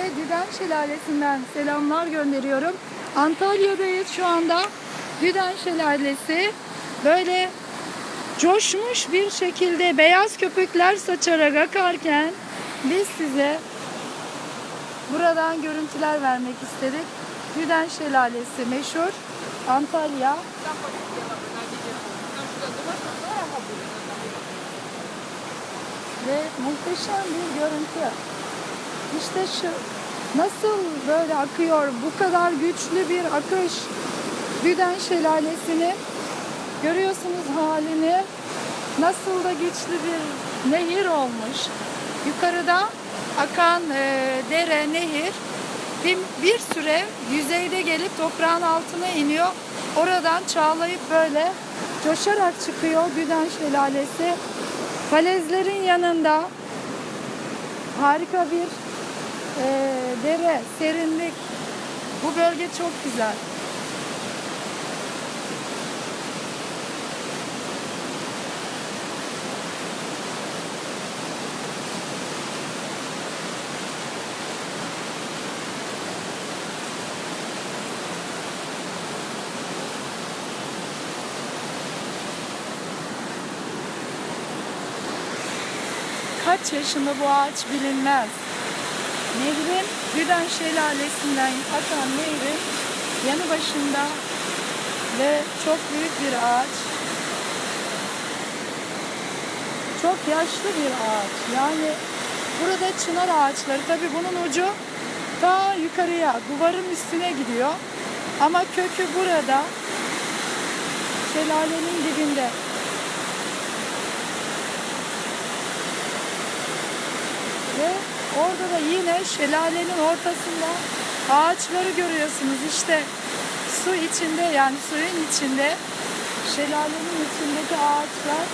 ve Düden Şelalesi'nden selamlar gönderiyorum. Antalya'dayız şu anda. Düden Şelalesi böyle coşmuş bir şekilde beyaz köpükler saçarak akarken biz size buradan görüntüler vermek istedik. Düden Şelalesi meşhur Antalya. Ve muhteşem bir görüntü. İşte şu nasıl böyle akıyor bu kadar güçlü bir akış Düden Şelalesi'ni görüyorsunuz halini nasıl da güçlü bir nehir olmuş. Yukarıda akan e, dere, nehir bir, bir süre yüzeyde gelip toprağın altına iniyor. Oradan çağlayıp böyle coşarak çıkıyor Düden Şelalesi. Falezlerin yanında harika bir e, dere, serinlik. Bu bölge çok güzel. Kaç yaşında bu ağaç bilinmez. Nehrin Güden Şelalesi'nden akan nehrin yanı başında ve çok büyük bir ağaç. Çok yaşlı bir ağaç. Yani burada çınar ağaçları. Tabi bunun ucu ta yukarıya duvarın üstüne gidiyor. Ama kökü burada şelalenin dibinde. Ve orada da yine şelalenin ortasında ağaçları görüyorsunuz. İşte su içinde yani suyun içinde şelalenin içindeki ağaçlar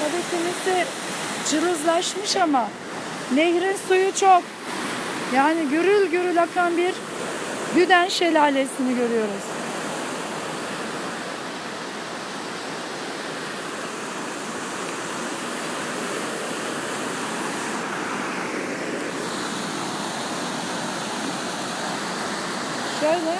tabii kimisi cılızlaşmış ama nehrin suyu çok. Yani gürül gürül akan bir Güden şelalesini görüyoruz. Şöyle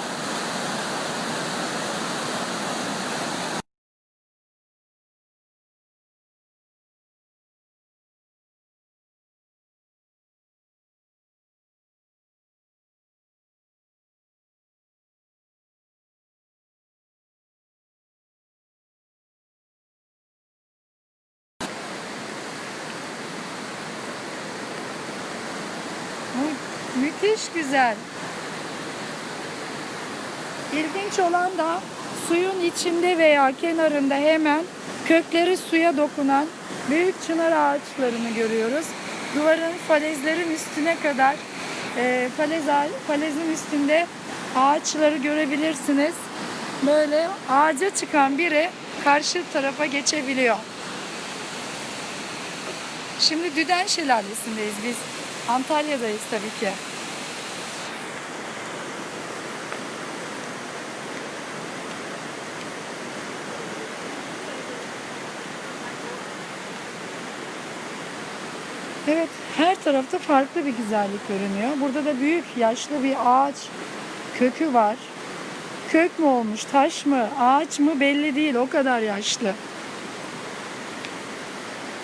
Mü- müthiş güzel. İlginç olan da suyun içinde veya kenarında hemen kökleri suya dokunan büyük çınar ağaçlarını görüyoruz. Duvarın falezlerin üstüne kadar e, falez, falezin üstünde ağaçları görebilirsiniz. Böyle ağaca çıkan biri karşı tarafa geçebiliyor. Şimdi Düden Şelalesi'ndeyiz biz. Antalya'dayız tabii ki. Evet, her tarafta farklı bir güzellik görünüyor. Burada da büyük, yaşlı bir ağaç kökü var. Kök mü olmuş, taş mı, ağaç mı belli değil. O kadar yaşlı.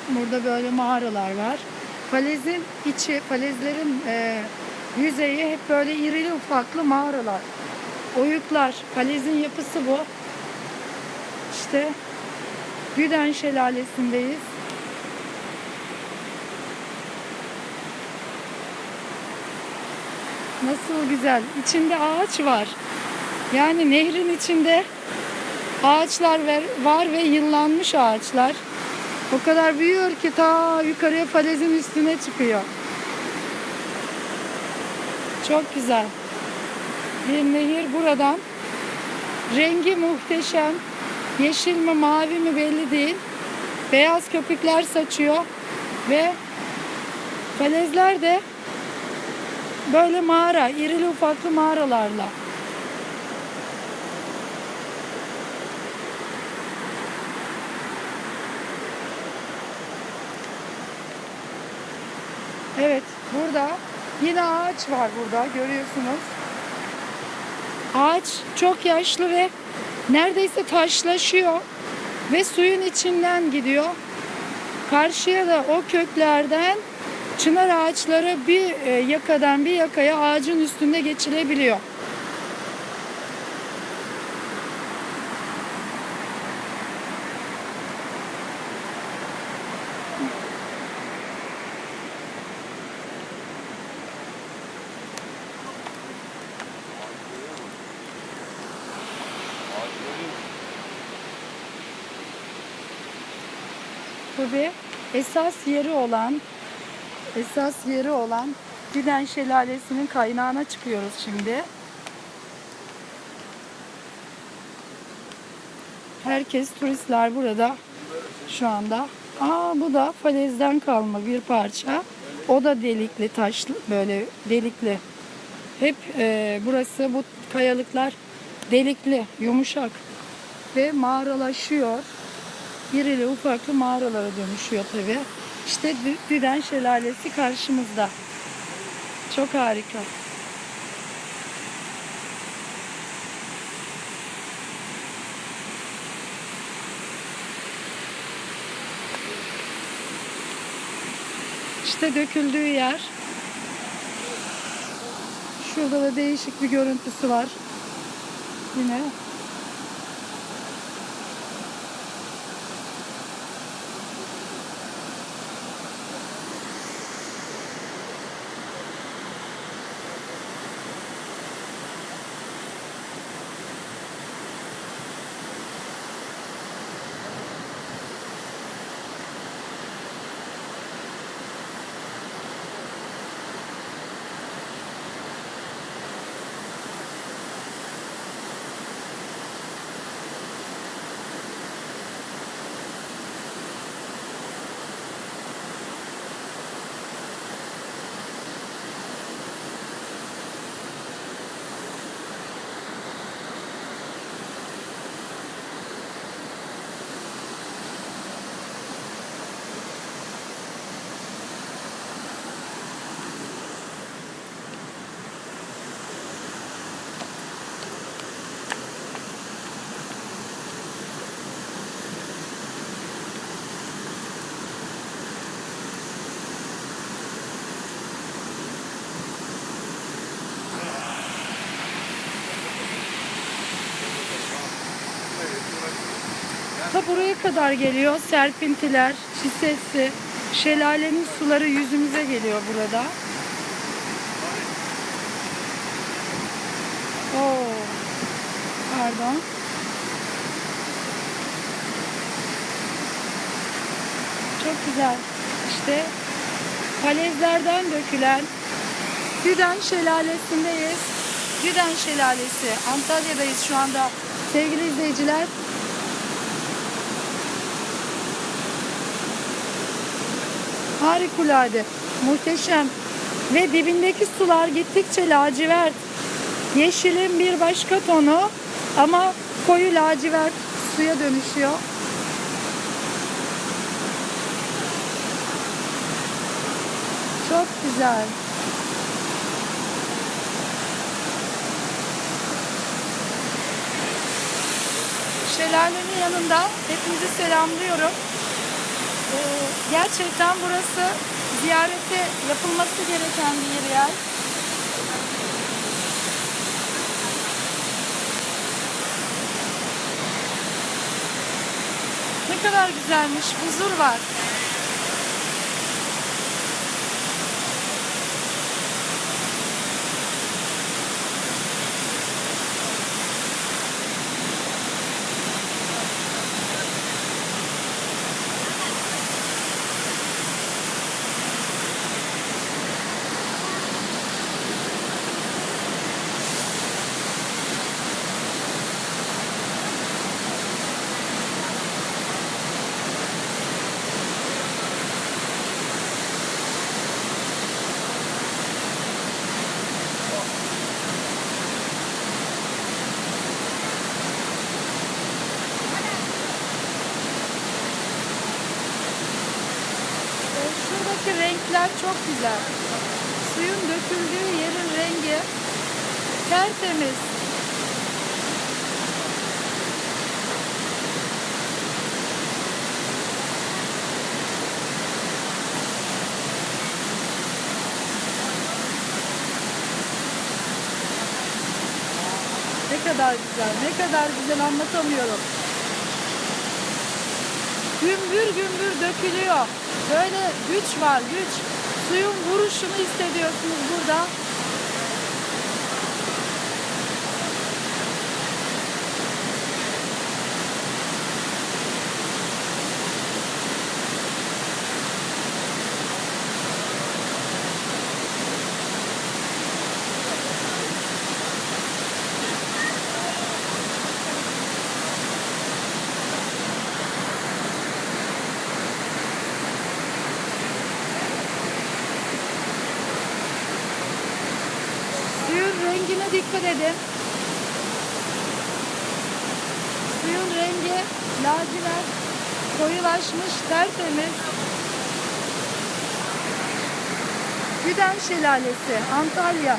Burada böyle mağaralar var. Falezin içi, falezlerin e, yüzeyi hep böyle irili ufaklı mağaralar. Oyuklar. Falezin yapısı bu. İşte Güden Şelalesi'ndeyiz. Nasıl güzel. İçinde ağaç var. Yani nehrin içinde ağaçlar var ve yıllanmış ağaçlar. O kadar büyüyor ki ta yukarıya falezin üstüne çıkıyor. Çok güzel. Bir nehir buradan. Rengi muhteşem. Yeşil mi mavi mi belli değil. Beyaz köpükler saçıyor. Ve falezler de böyle mağara, irili ufaklı mağaralarla. Evet, burada Yine ağaç var burada görüyorsunuz. Ağaç çok yaşlı ve neredeyse taşlaşıyor ve suyun içinden gidiyor. Karşıya da o köklerden çınar ağaçları bir e, yakadan bir yakaya ağacın üstünde geçilebiliyor. Tabii esas yeri olan esas yeri olan Diden Şelalesi'nin kaynağına çıkıyoruz şimdi. Herkes turistler burada şu anda. Aa bu da falezden kalma bir parça. O da delikli taşlı böyle delikli. Hep e, burası bu kayalıklar delikli, yumuşak ve mağaralaşıyor. İrili ufaklı mağaralara dönüşüyor tabi. İşte Dü- Düden Şelalesi karşımızda. Çok harika. İşte döküldüğü yer. Şurada da değişik bir görüntüsü var. Yine Ta buraya kadar geliyor. Serpintiler, çisesi, şelalenin suları yüzümüze geliyor burada. Oo. Pardon. Çok güzel. İşte falezlerden dökülen Güden Şelalesi'ndeyiz. Güden Şelalesi. Antalya'dayız şu anda. Sevgili izleyiciler, Harikulade, muhteşem ve dibindeki sular gittikçe lacivert. Yeşilin bir başka tonu ama koyu lacivert suya dönüşüyor. Çok güzel. Şelalenin yanında hepinizi selamlıyorum. Ee, gerçekten burası ziyarete yapılması gereken bir yer. Ne kadar güzelmiş, huzur var. Çok güzel. suyun döküldüğü yerin rengi tertemiz. Ne kadar güzel, ne kadar güzel anlatamıyorum. Gümbür gümbür dökülüyor. Böyle güç var, güç. Suyun vuruşunu hissediyorsunuz burada. Suyun rengine dikkat edin. Suyun rengi lacivert, koyulaşmış, tertemiz. Güden Şelalesi, Antalya.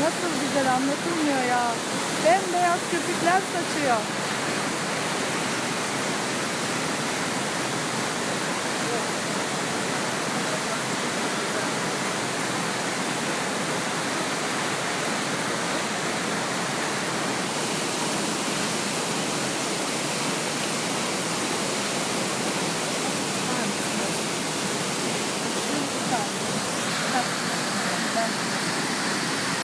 Nasıl güzel anlatılmıyor ya. Bembeyaz köpükler saçıyor.